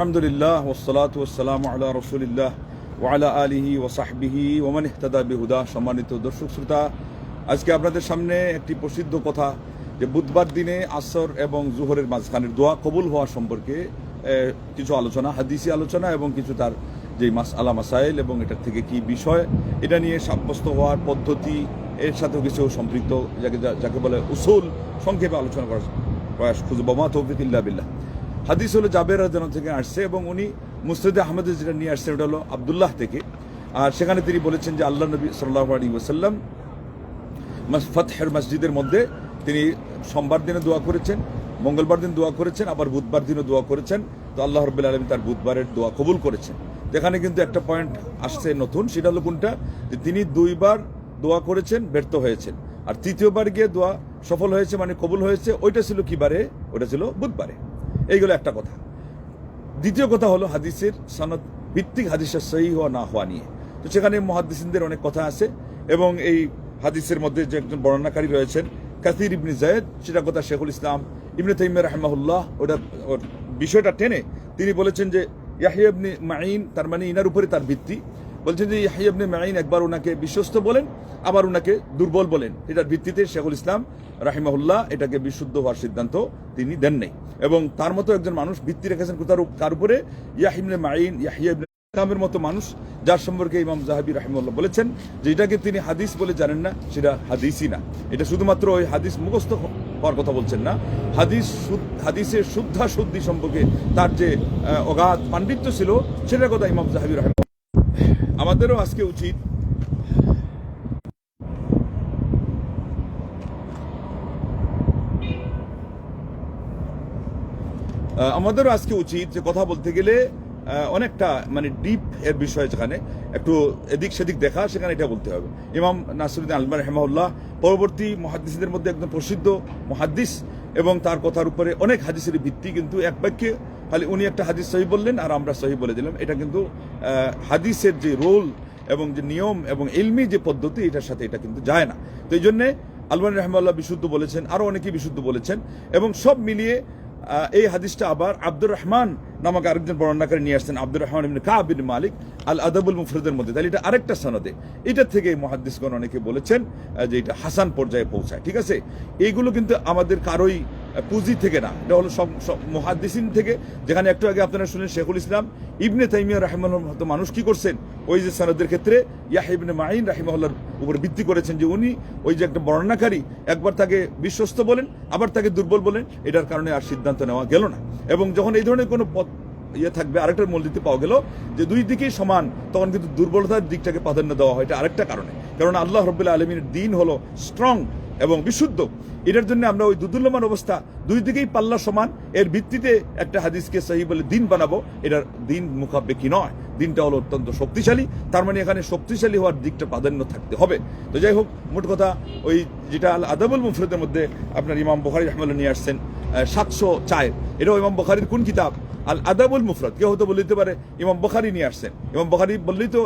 আলহামদুলিল্লাহ ওসলাত ওসালাম আল্লাহ রসুলিল্লাহ ওয়ালা আলিহি ওসাহবিহি ওমান ইহতাদা বিহুদা। সম্মানিত দর্শক শ্রোতা, আজকে আপনাদের সামনে একটি প্রসিদ্ধ কথা যে বুধবার দিনে আসর এবং জুহরের মাঝখানের দোয়া কবুল হওয়া সম্পর্কে কিছু আলোচনা, হাদিসি আলোচনা এবং কিছু তার যে মাস, আলা মাসাইল এবং এটার থেকে কি বিষয়, এটা নিয়ে সাব্যস্ত হওয়ার পদ্ধতি, এর সাথেও কিছু সম্পৃক্ত যাকে যাকে বলে উসুল, সংক্ষেপে আলোচনা করার প্রয়াস খুঁজব। মা তৌফিক ইল্লা বিল্লাহ। হাদিস হলো জাবের যেন থেকে আসছে এবং উনি মুসরিদ আহমেদের যেটা নিয়ে আসছে ওটা হলো আবদুল্লাহ থেকে। আর সেখানে তিনি বলেছেন যে আল্লাহ নবী সাল্লাহ আলী ওসাল্লাম ফতহের মসজিদের মধ্যে তিনি সোমবার দিনে দোয়া করেছেন, মঙ্গলবার দিন দোয়া করেছেন, আবার বুধবার দিনও দোয়া করেছেন। তো আল্লাহ রব্বুল আলমী তার বুধবারের দোয়া কবুল করেছেন। যেখানে কিন্তু একটা পয়েন্ট আসছে নতুন, সেটা হলো কোনটা? যে তিনি দুইবার দোয়া করেছেন, ব্যর্থ হয়েছেন। আর তৃতীয়বার গিয়ে দোয়া সফল হয়েছে মানে কবুল হয়েছে, ওইটা ছিল কিবারে? ওটা ছিল বুধবারে। এইগুলো একটা কথা। দ্বিতীয় কথা হলো হাদিসের সনদ ভিত্তিক হাদিসের সহি হওয়া না হওয়া নিয়ে। তো সেখানে মহাদিসিনদের অনেক কথা আছে এবং এই হাদিসের মধ্যে যে একজন বর্ণনাকারী রয়েছেন কাসির ইবনি জায়েদ সেটা কথা শেখুল ইসলাম, ইবনে তাইমিয়া রাহমাহুল্লাহ, ওটা বিষয়টা টেনে তিনি বলেছেন যে ইয়াহিয়া ইবনে মাইন তার মানে ইনার উপরে তার ভিত্তি। বলছেন যে ইয়াহিয়া ইবনে মাইন একবার ওনাকে বিশ্বস্ত বলেন, আবার ওনাকে দুর্বল বলেন। এটার ভিত্তিতে শেখুল ইসলাম রাহিমাহুল্লাহ এটাকে বিশুদ্ধ হওয়ার সিদ্ধান্ত তিনি দেন নাই। এবং তার মতো একজন মানুষ ভিত্তি রেখেছেন কোথার কার উপরে ইয়াহিবনে মাইন ইয়াহিয়া ইবনে ইসলামের মতো মানুষ, যার সম্পর্কে ইমাম জাহাবি রাহিমুল্লাহ বলেছেন যে এটাকে তিনি হাদিস বলে জানেন না, সেটা হাদিসই না। এটা শুধুমাত্র ওই হাদিস মুখস্থ হওয়ার কথা বলছেন না। হাদিস হাদিসের শুদ্ধা শুদ্ধি সম্পর্কে তার যে অগাধ পাণ্ডিত্য ছিল, সেটার কথা ইমাম জাহাবি রাহিম আমাদেরও আজকে উচিত। আমাদেরও আজকে উচিত যে কথা বলতে গেলে অনেকটা মানে ডিপ এর বিষয় যেখানে, একটু এদিক সেদিক দেখা, সেখানে এটা বলতে হবে। ইমাম নাসরুদ্দিন আলমার হেমাউল্লাহ পরবর্তী মহাদিসদের মধ্যে একদম প্রসিদ্ধ মহাদিস এবং তার কথার উপরে অনেক হাদিসের ভিত্তি, কিন্তু এক বাক্যে খালি উনি একটা হাদিস সহি বললেন আর আমরা সহি বলে দিলাম। এটা কিন্তু হাদিসের যে রোল এবং যে নিয়ম এবং ইলমি যে পদ্ধতি, এটার সাথে এটা কিন্তু যায় না। তো এই জন্যে আলমান রহমাল্লাহ বিশুদ্ধ বলেছেন আরও অনেকেই বিশুদ্ধ বলেছেন এবং সব মিলিয়ে এই হাদিসটা আবার আব্দুর রহমান নামক আরেকজন বর্ণনাকারী নিয়ে আসছেন, আব্দুর রহমান ইবনে কাব বিন মালিক আল আদাবুল মুফরদের মধ্যে। তাহলে এটা আরেকটা সনদে। এটা থেকে মহাদ্দিসগণ অনেকে বলেছেন যে এটা হাসান পর্যায়ে পৌঁছায়। ঠিক আছে? এইগুলো কিন্তু আমাদের কারোই পুঁজি থেকে না, এটা হলো সব মহাদ্দিসিন থেকে, যেখানে একটু আগে আপনারা শুনেন শেখুল ইসলাম। ইবনে তাইমিয়া রাহিমাহুল্লাহ মতো মানুষ কি করছেন? ওই যে সনদের ক্ষেত্রে ইয়াহ ইবনে মাইন রাহিমাহুল্লাহর উপর ভিত্তি করেছেন যে উনি ওই যে একটা বর্ণনাকারী, একবার তাকে বিশ্বস্ত বলেন, আবার তাকে দুর্বল বলেন, এটার কারণে আর সিদ্ধান্ত নেওয়া গেল না। এবং যখন এই ধরনের কোনো পথ ইয়ে থাকবে আরেকটার মূলনীতি পাওয়া গেল যে দুই দিকেই সমান, তখন কিন্তু দুর্বলতার দিকটাকে প্রাধান্য দেওয়া হয়। এটা আরেকটা কারণে। কারণ আল্লাহ রব্বুল্লাহ আলমীর দিন হলো স্ট্রং এবং বিশুদ্ধ। এটার জন্য আমরা ওই দুদুল্যমান অবস্থা দুই দিকেই পাল্লা সমান। এর ভিত্তিতে একটা হাদিসকে সহি বলে দিন বানাবো। এটার দিন মুখাব্বেকি নয়। দিনটা হলো অত্যন্ত শক্তিশালী। তার মানে এখানে শক্তিশালী হওয়ার দিকটা প্রাধান্য থাকতে হবে। তো যাই হোক, মোট কথা ওই যেটা আল আদাবুল মুফরদের মধ্যে আপনার ইমাম বখারি রহমাল্লাহ নিয়ে আসছেন সাতশো চায় এটাও ইমাম বখারির কোন কিতাব? আল আদাবুল মুফরদ। কেউ হয়তো বলে দিতে পারে, ইমাম বখারি নিয়ে আসছেন। ইমাম বখারি বললেই তো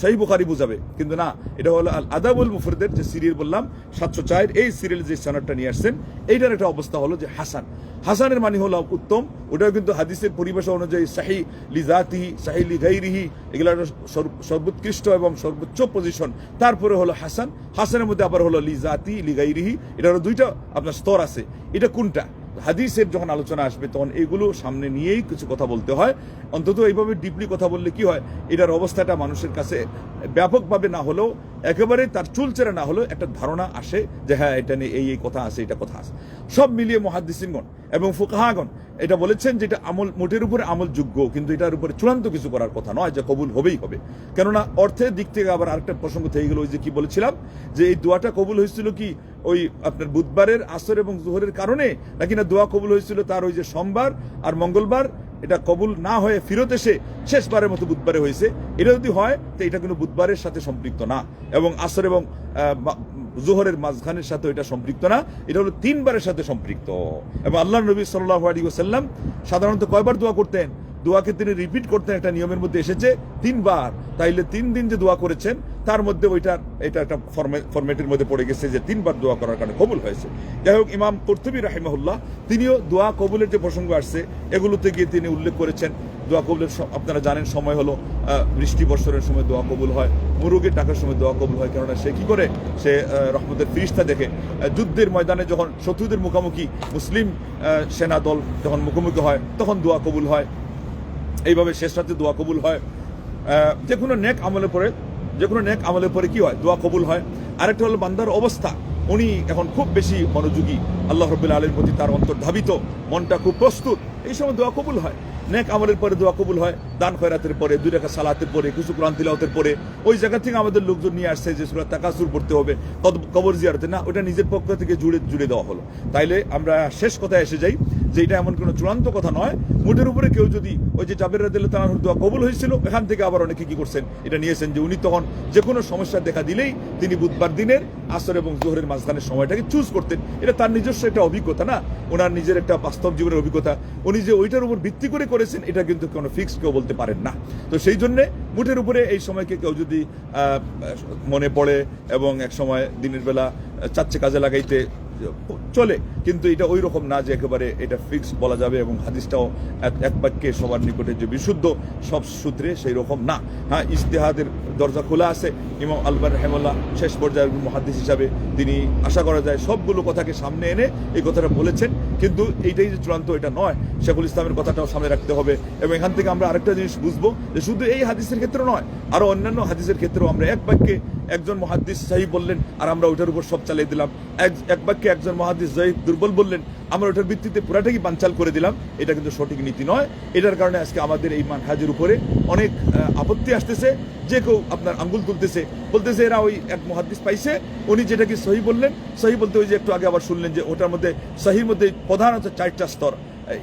সেই বুখারি বুঝাবে। কিন্তু না, এটা হলো আল আদাবুল মুফরদের যে সিরিয়াল বললাম, সাতশো চায়ের এই সিরিয়াল যে সনদটা নিয়ে আসছেন, এইটার একটা অবস্থা হলো যে হাসান। হাসানের মানে হলো উত্তম, ওটাও কিন্তু হাদিসের পরিভাষা অনুযায়ী সাহি লিজাতি সাহি লিগাইরিহি এগুলো সর্বোৎকৃষ্ট এবং সর্বোচ্চ পজিশন তারপরে হলো হাসান, হাসানের মধ্যে আবার হলো লিজাতি লিগাইরিহি এটা হলো দুইটা আপনার স্তর আছে। এটা কোনটা? হাদিসের যখন আলোচনা আসবে, তখন এগুলো সামনে নিয়েই কিছু কথা বলতে হয়। অন্তত এইভাবে ডিপলি কথা বললে কি হয়, এটার অবস্থাটা মানুষের কাছে ব্যাপকভাবে না হলেও, একেবারে তার চুলচেরা না হলেও একটা ধারণা আসে যে হ্যাঁ এটা নিয়ে এই এই কথা আছে, এটা কথা আছে। সব মিলিয়ে মহাদিসিনগণ এবং ফুকাহাগণ। এটা বলেছেন যে এটা আমল, মোটের উপরে আমল যোগ্য, কিন্তু এটার উপরে চূড়ান্ত কিছু করার কথা নয়, যে কবুল হবেই হবে। কেননা অর্থের দিক থেকে আবার আরেকটা প্রসঙ্গ থেকে গেল, ওই যে কি বলেছিলাম, যে এই দোয়াটা কবুল হয়েছিল কি ওই আপনার বুধবারের আসর এবং জোহরের কারণে, নাকি না দোয়া কবুল হয়েছিল তার ওই যে সোমবার আর মঙ্গলবার? এটা কবুল না হয়ে ফিরত এসে শেষবারের মতো বুধবারে হয়েছে। এটা যদি হয়, তো এটা কিন্তু বুধবারের সাথে সম্পৃক্ত না। এবং আসর এবং জোহরের মাঝখানের সাথে এটা সম্পৃক্ত না, এটা হলো তিনবারের সাথে সম্পৃক্ত। এবং আল্লাহ নবী সাল্লাহ আলী ওসাল্লাম সাধারণত কয়বার দোয়া করতেন? দোয়াকে তিনি রিপিট করতেন, একটা নিয়মের মধ্যে এসেছে, তিনবার। তাইলে তিন দিন যে দোয়া করেছেন, তার মধ্যে ওইটার এটা একটা ফরম্যাটের মধ্যে পড়ে গেছে যে তিনবার দোয়া করার কারণে কবুল হয়েছে। যাই হোক ইমাম কর্তুবী রাহিমাহুল্লাহ, তিনিও দোয়া কবুলের যে প্রসঙ্গ আসছে, এগুলোতে গিয়ে তিনি উল্লেখ করেছেন দোয়া কবুলের আপনারা জানেন, সময় হলো বৃষ্টি বর্ষণের সময় দোয়া কবুল হয়, মুরুগের টাকার সময় দোয়া কবুল হয়, কেননা সে কি করে? সে রহমতের ফিরিস্তা দেখে যুদ্ধের ময়দানে যখন শত্রুদের মুখোমুখি মুসলিম সেনা দল যখন মুখোমুখি হয়, তখন দোয়া কবুল হয়। এইভাবে শেষ রাতে দোয়া কবুল হয়। যে কোনো নেক আমলের পরে, যে কোনো নেক আমলের পরে কি হয়? দোয়া কবুল হয়। আরেকটা হলো বান্দার অবস্থা। উনি এখন খুব বেশি মনোযোগী। আল্লাহ রব্বুল আলীর প্রতি তার অন্তর ধাবিত মনটা খুব প্রস্তুত। এই সময় দোয়া কবুল হয়। নেক আমলের পরে দোয়া কবুল হয়, দান খয়রাতের পরে, দুই রেখা সালাতের পরে, কিছু কোরআন তিলাওতের পরে, ওই জায়গা থেকে আমাদের লোকজন নিয়ে আসছে যে সুরা তাকাসুর পড়তে হবে কবর জিয়ারতে। না, ওটা নিজের পক্ষ থেকে জুড়ে জুড়ে দেওয়া হলো। তাইলে আমরা শেষ কথায় এসে যাই। যে এটা এমন কোনো চূড়ান্ত কথা নয়। মোটের উপরে কেউ যদি ওই যে জাবের রাদিল্লাহ তাআলার দোয়া কবুল হয়েছিল, এখান থেকে আবার অনেকে কি করছেন? এটা নিয়েছেন যে উনি তখন যে কোনো সমস্যা দেখা দিলেই তিনি বুধবার দিনের আসর এবং জোহরের মাঝখানের সময়টাকে চুজ করতেন। এটা তার নিজস্ব একটা অভিজ্ঞতা না? ওনার নিজের একটা বাস্তব জীবনের অভিজ্ঞতা। উনি যে ওইটার উপর ভিত্তি করে করেছেন, এটা কিন্তু কোনো ফিক্স কেউ বলতে পারেন না। তো সেই জন্যে মুঠের উপরে এই সময়কে কেউ যদি মনে পড়ে এবং এক সময় দিনের বেলা চাচ্ছে কাজে লাগাইতে চলে। কিন্তু এটা ওই রকম না যে একেবারে এটা ফিক্স বলা যাবে এবং হাদিসটাও এক- বাক্যে সবার নিকটে যে বিশুদ্ধ, সব সূত্রে সেই রকম না। হ্যাঁ ইস্তেহাদের দরজা খোলা আছে। ইমাম আলবার রহমল্লাহ শেষ পর্যায়ের মহাদিস হিসাবে তিনি আশা করা যায় সবগুলো কথাকে সামনে এনে এই কথাটা বলেছেন। কিন্তু এইটাই যে চূড়ান্ত, এটা নয়। শেখুল ইসলামের কথাটাও সামনে রাখতে হবে। এবং এখান থেকে আমরা আরেকটা জিনিস বুঝব যে শুধু এই হাদিসের ক্ষেত্রে নয়, আরও অন্যান্য হাদিসের ক্ষেত্রেও আমরা এক বাক্যে একজন মহাদিস সাহি বললেন, আর আমরা ওইটার উপর সব চালিয়ে দিলাম। এক বাক্যে একজন মহাদিস জয়ীফ দুর্বল বললেন, আমরা ওটার ভিত্তিতে পুরাটাকে বানচাল করে দিলাম? এটা কিন্তু সঠিক নীতি নয়। এটার কারণে আজকে আমাদের এই মানহাজের উপরে অনেক আপত্তি আসতেছে। যে কেউ আপনার আঙ্গুল তুলতেছে, বলতেছে এরা ওই এক মহাদিস পাইছে। উনি যেটাকে সহি বললেন সহি বলতে ওই যে একটু আগে আবার শুনলেন যে ওটার মধ্যে সহির মধ্যে প্রধানত চারটা স্তর।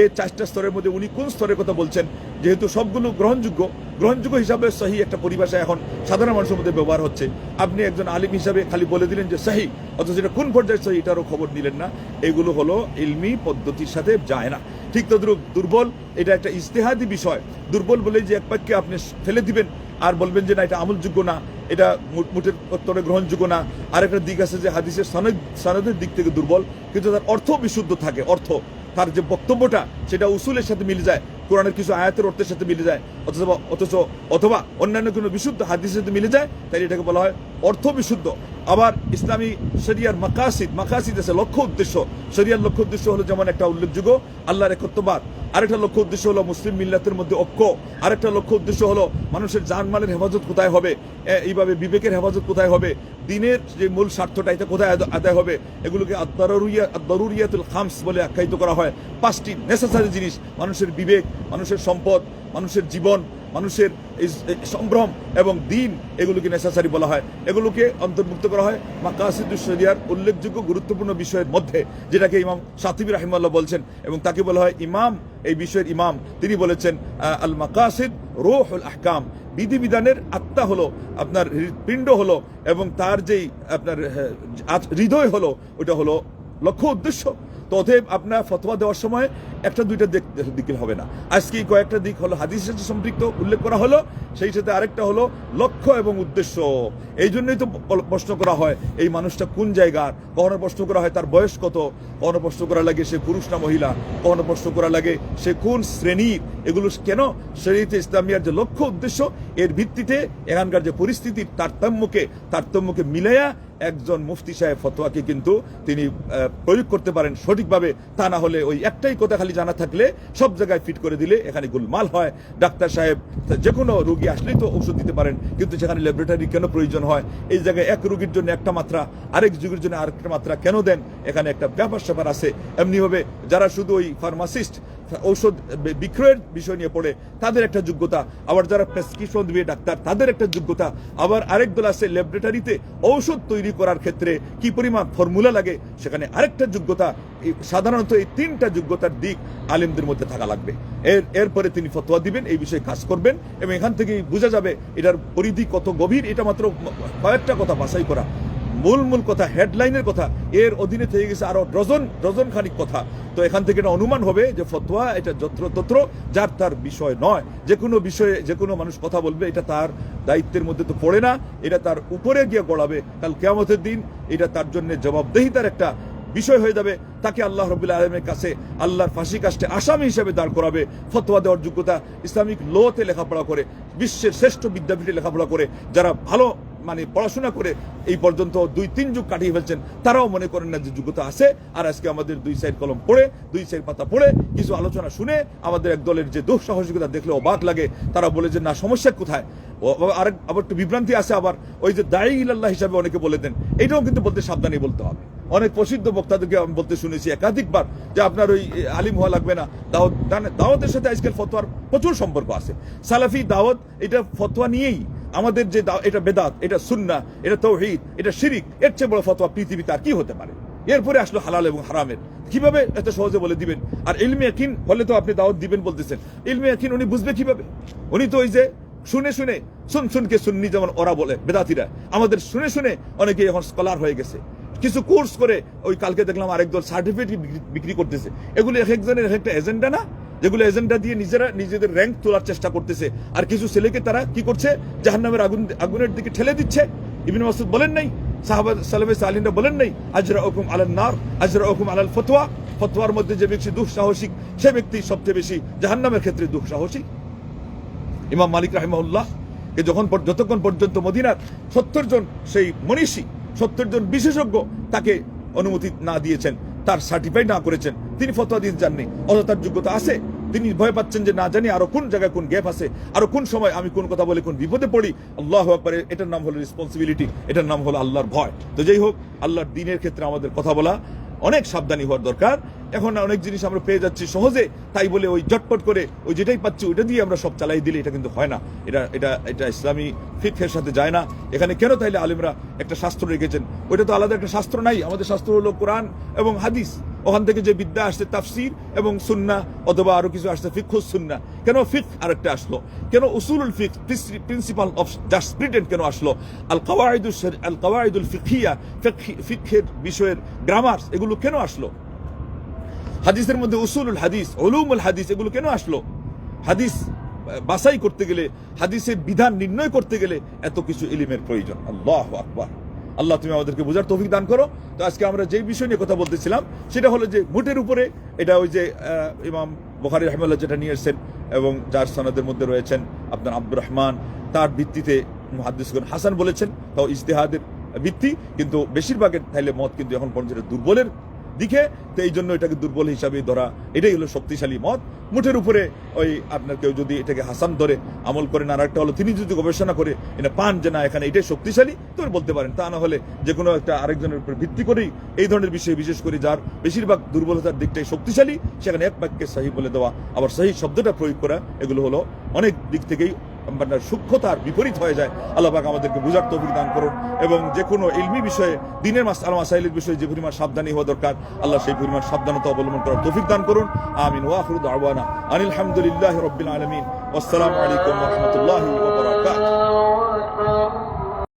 এই চারটা স্তরের মধ্যে উনি কোন স্তরের কথা বলছেন? যেহেতু সবগুলো গ্রহণযোগ্য গ্রহণযোগ্য হিসাবে সহি একটা পরিভাষা এখন সাধারণ মানুষের মধ্যে ব্যবহার হচ্ছে। আপনি একজন আলিম হিসাবে খালি বলে দিলেন যে সহি, অথচ এটা কোন পর্যায়ে সহি এটারও খবর নিলেন না। এগুলো হলো ইলমি পদ্ধতির সাথে যায় না। ঠিক তদ্রুপ দুর্বল, এটা একটা ইস্তেহাদি বিষয়। দুর্বল বলে যে এক বাক্যে আপনি ফেলে দিবেন আর বলবেন যে না, এটা আমলযোগ্য না, এটা মুট- মুটের উত্তরে গ্রহণযোগ্য না। আরেকটা দিক আছে যে হাদিসের সনদ সনদের দিক থেকে দুর্বল, কিন্তু তার অর্থ বিশুদ্ধ থাকে। অর্থ, তার যে বক্তব্যটা, সেটা উসুলের সাথে মিলে যায়। কোরআনের কিছু আয়াতের অর্থের সাথে মিলে যায়, অথচ অথচ অথবা অন্যান্য কোনো বিশুদ্ধ হাদিসের সাথে মিলে যায় তাই এটাকে বলা হয় অর্থ বিশুদ্ধ আবার ইসলামী শরিয়ার মাকাসিদ মাকাসিদ আছে লক্ষ্য উদ্দেশ্য। শরিয়ার লক্ষ্য উদ্দেশ্য হলো যেমন একটা উল্লেখযোগ্য, আল্লাহর একত্ববাদ। আরেকটা লক্ষ্য উদ্দেশ্য হলো মুসলিম মিল্লাতের মধ্যে ঐক্য। আরেকটা লক্ষ্য উদ্দেশ্য হলো মানুষের জানমালের হেফাজত কোথায় হবে? এইভাবে বিবেকের হেফাজত কোথায় হবে? দিনের যে মূল স্বার্থটা, এটা কোথায় আদ- আদায় হবে? এগুলোকে আদ-দারুরিয়া আদ-দারুরিয়াতুল খামস বলে আখ্যায়িত করা হয়। পাঁচটি নেসেসারি জিনিস, মানুষের বিবেক মানুষের সম্পদ, মানুষের জীবন, মানুষের সম্ভ্রম এবং দিন এগুলোকে নেসেসারি বলা হয়। এগুলোকে অন্তর্ভুক্ত করা হয় মাকাসিদুস শরিয়ার উল্লেখযোগ্য গুরুত্বপূর্ণ বিষয়ের মধ্যে, যেটাকে ইমাম সাতিবি রাহিমাল্লাহ বলছেন এবং তাকে বলা হয় ইমাম। এই বিষয়ের ইমাম, তিনি বলেছেন আল মাকাসিদ রোহুল আহকাম। বিধিবিধানের আত্মা হলো, আপনার হৃৎপিণ্ড হলো এবং তার যেই আপনার হৃদয় হলো, ওটা হলো লক্ষ্য উদ্দেশ্য। তো অতএব আপনার ফতোয়া দেওয়ার সময় একটা দুইটা দিক হবে না। আজকে কয়েকটা দিক হলো হাদিসের সাথে সম্পৃক্ত, উল্লেখ করা হলো, সেই সাথে আরেকটা হলো লক্ষ্য এবং উদ্দেশ্য। এই জন্যই তো প্রশ্ন করা হয়, এই মানুষটা কোন জায়গার? কখনো প্রশ্ন করা হয় তার বয়স কত? কখনো প্রশ্ন করা লাগে সে পুরুষ না মহিলা? কখনো প্রশ্ন করা লাগে সে কোন শ্রেণির? এগুলো কেন? শরীয়তে ইসলামিয়ার যে লক্ষ্য, উদ্দেশ্য এর ভিত্তিতে এখানকার যে পরিস্থিতির তারতম্যকে তারতম্যকে মিলাইয়া একজন মুফতি সাহেব ফতোয়াকে কিন্তু তিনি প্রয়োগ করতে পারেন সঠিকভাবে। তা না হলে ওই একটাই কথা খালি জানা থাকলে সব জায়গায় ফিট করে দিলে এখানে গোলমাল হয়। ডাক্তার সাহেব যে কোনো রোগী আসলেই তো ওষুধ দিতে পারেন, কিন্তু সেখানে ল্যাবরেটরি কেন প্রয়োজন হয়? এই জায়গায় এক রুগীর জন্য একটা মাত্রা, আরেক যুগের জন্য আরেকটা মাত্রা কেন দেন? এখানে একটা ব্যাপার স্যাপার আছে। এমনিভাবে যারা শুধু ওই ফার্মাসিস্ট ঔষধ বিক্রয়ের বিষয় নিয়ে পড়ে, তাদের একটা যোগ্যতা। আবার যারা প্রেসক্রিপশন দিবে ডাক্তার, তাদের একটা যোগ্যতা। আবার আরেক দল আছে ল্যাবরেটরিতে ঔষধ তৈরি করার ক্ষেত্রে কি পরিমাণ ফর্মুলা লাগে, সেখানে আরেকটা যোগ্যতা। সাধারণত এই তিনটা যোগ্যতার দিক আলিমদের মধ্যে থাকা লাগবে। এর, এরপরে তিনি ফতোয়া দিবেন, এই বিষয়ে কাজ করবেন এবং এখান থেকেই বোঝা যাবে এটার পরিধি কত গভীর, এটা মাত্র কয়েকটা কথা বাছাই করা। মূল মূল কথা হেডলাইনের কথা, এর অধীনে থেকে গেছে আরও ডজন ডজন খানিক কথা। তো এখান থেকে এটা অনুমান হবে যে ফতোয়া এটা যত্র তত্র, যার তার বিষয় নয়। যে কোনো বিষয়ে যে কোনো মানুষ কথা বলবে, এটা তার দায়িত্বের মধ্যে তো পড়ে না, এটা তার উপরে গিয়ে গড়াবে। কাল কেয়ামতের দিন এটা তার জন্য জবাবদেহিতার একটা বিষয় হয়ে যাবে। তাকে আল্লাহ রবুল্লা আলমের কাছে আল্লাহর ফাঁসি কাস্টে আসামি হিসেবে দাঁড় করাবে, ফতোয়া দেওয়ার যোগ্যতা ইসলামিক লোতে লেখাপড়া করে, বিশ্বের শ্রেষ্ঠ বিদ্যাপীঠে লেখাপড়া করে, যারা ভালো মানে পড়াশোনা করে এই পর্যন্ত দুই, তিন যুগ কাটিয়ে ফেলছেন। তারাও মনে করেন না যে যোগ্যতা আছে। আর আজকে আমাদের দুই সাইড কলম পড়ে, দুই সাইড পাতা পড়ে, কিছু আলোচনা শুনে আমাদের এক দলের যে দুঃসাহসিকতা দেখলে অবাক লাগে। তারা বলে যে, না, সমস্যা কোথায়? আরেক, আবার একটু বিভ্রান্তি আছে আবার। ওই যে, দায়ী ইল্লাহ হিসাবে অনেকে বলে দেন। এটাও কিন্তু বলতে সাবধানে বলতে হবে। অনেক প্রসিদ্ধ বক্তাদেরকে আমি বলতে শুনেছি একাধিকবার যে, আপনার ওই আলিম হওয়া লাগবে না। দাওয়াত দাওয়াতের সাথে আজকাল ফতোয়ার প্রচুর সম্পর্ক আছে। সালাফি, দাওয়াত, এটা ফতোয়া নিয়েই আমাদের যে এটা বেদাত, এটা সুন্না এটা তৌহিদ, এটা শিরিক, এর চেয়ে বড় ফতোয়া পৃথিবীতে আর কি হতে পারে? এরপরে আসলো হালাল এবং হারামের। কীভাবে? এত সহজে বলে দিবেন। আর ইলমে ইয়াকিন হলে তো আপনি দাওয়াত দিবেন বলতেছেন। ইলমে ইয়াকিন, উনি বুঝবে কীভাবে? উনি তো ওই যে শুনে শুনে শুন শুনকে শুননি যেমন ওরা বলে, বেদাতিরা। আমাদের শুনে শুনে অনেকে এখন স্কলার হয়ে গেছে। কিছু কোর্স করে, ওই কালকে দেখলাম আরেক দল সার্টিফিকেট বিক্রি করতেছে। এগুলি এক একজনের এক একটা এজেন্ডা না? যেগুলো এজেন্ডা দিয়ে নিজেরা নিজেদের র্যাঙ্ক তোলার চেষ্টা করতেছে। আর কিছু ছেলেকে তারা কি করছে? জাহান্নামের আগুন আগুনের দিকে ঠেলে দিচ্ছে। ইবিন মাসুদ বলেন নাই, সাহাবা সালামে সালিনরা বলেন নাই, আজরা হুকুম আলাল নার, আজরা হুকুম আলাল ফতোয়া ফতোয়ার মধ্যে যে ব্যক্তি দুঃসাহসিক, সে ব্যক্তি সবচেয়ে বেশি জাহান্নামের ক্ষেত্রে দুঃসাহসিক। ইমাম মালিক রাহিমাউল্লাহ কে যখন যতক্ষণ পর্যন্ত মদিনার সত্তর জন সেই মনীষী, সত্তর জন বিশেষজ্ঞ তাকে অনুমতি না দিয়েছেন, তার সার্টিফাই না করেছেন তিনি ফতোয়া দিতে যাননি অথচ তার যোগ্যতা আছে। তিনি ভয় পাচ্ছেন যে না জানি আরও কোন জায়গায় কোন গ্যাপ আছে, আরও কোন সময় আমি কোন কথা বলে কোন বিপদে পড়ি। আল্লাহ আকবরে এটার নাম হলো রেসপন্সিবিলিটি এটার নাম হলো আল্লাহর ভয়। তো যাই হোক, আল্লাহর দিনের ক্ষেত্রে আমাদের কথা বলা অনেক সাবধানী হওয়ার দরকার। এখন অনেক জিনিস আমরা পেয়ে যাচ্ছি সহজে, তাই বলে ওই জটপট করে ওই যেটাই পাচ্ছি ওইটা দিয়ে আমরা সব চালাই দিলে এটা কিন্তু হয় না। এটা এটা এটা ইসলামী ফিকের সাথে যায় না। এখানে কেন তাইলে আলিমরা একটা শাস্ত্র রেখেছেন? ওইটা তো আলাদা একটা শাস্ত্র নাই। আমাদের শাস্ত্র হলো কোরআন এবং হাদিস। ওখান থেকে যে বিদ্যা আসছে তাফসির এবং সুন্না অথবা আরও কিছু আসছে ফিকুস সুন্না কেন ফিক আরেকটা আসলো? কেন উসুলুল ফিক প্রিন্সিপাল অফ জাসপ্রিটেন্ট কেন আসলো? আল কাওয়াইদুল শর- আল কাওয়াইদুল ফিকিয়া ফিকের বিষয়ের গ্রামার এগুলো কেন আসলো? হাদিসের মধ্যে উসুলুল হাদিস ওলুমুল হাদিস এগুলো কেন আসলো? হাদিস বাছাই করতে গেলে, হাদিসের বিধান নির্ণয় করতে গেলে এত কিছু এলিমের প্রয়োজন। আল্লাহ আকবার। আল্লাহ তুমি আমাদেরকে বোঝার তৌফিক দান করো। তো আজকে আমরা যেই বিষয় নিয়ে কথা বলতেছিলাম, সেটা হলো যে ভোটের উপরে এটা ওই যে ইমাম বখারি রহমাল্লাহ যেটা নিয়ে এসছেন এবং যার সনাদের মধ্যে রয়েছেন আপনার আব্দুর রহমান, তার ভিত্তিতে মহাদিসগুন হাসান বলেছেন, তাও ইজতেহাদের ভিত্তি, কিন্তু বেশিরভাগের তাইলে মত কিন্তু এখন পর্যন্ত দুর্বলের দিকে তো এই জন্য এটাকে দুর্বল হিসাবে ধরা, এটাই হলো শক্তিশালী মত। মুঠের উপরে ওই আপনার কেউ যদি এটাকে হাসান ধরে, আমল করেন আর একটা হলো তিনি যদি গবেষণা করে এটা পান যে, না, এখানে এটাই শক্তিশালী, তো বলতে পারেন। তা না হলে যে কোনো একটা আরেকজনের উপর ভিত্তি করেই এই ধরনের বিষয়ে বিশেষ করে যার বেশিরভাগ দুর্বলতার দিকটাই শক্তিশালী, সেখানে এক বাক্যে সহি বলে দেওয়া। আবার সহি শব্দটা প্রয়োগ করা, এগুলো হলো অনেক দিক থেকেই সূক্ষ্মতার বিপরীত হয়ে যায়। আল্লাহ পাক আমাদেরকে বুঝার তৌফিক দান করুন এবং যে কোনো ইলমি বিষয়ে, দিনের মাস, আল মাসাইলের বিষয়ে যে পরিমাণ সাবধানী হওয়া দরকার, আল্লাহ সেই পরিমাণ সাবধানতা অবলম্বন করার তৌফিক দান করুন। আমিন ওয়াহরুদ আওয়ানা আনিল হামদুলিল্লাহ রব্বিল আলমিন। আসসালামু আলাইকুম রহমতুল্লাহ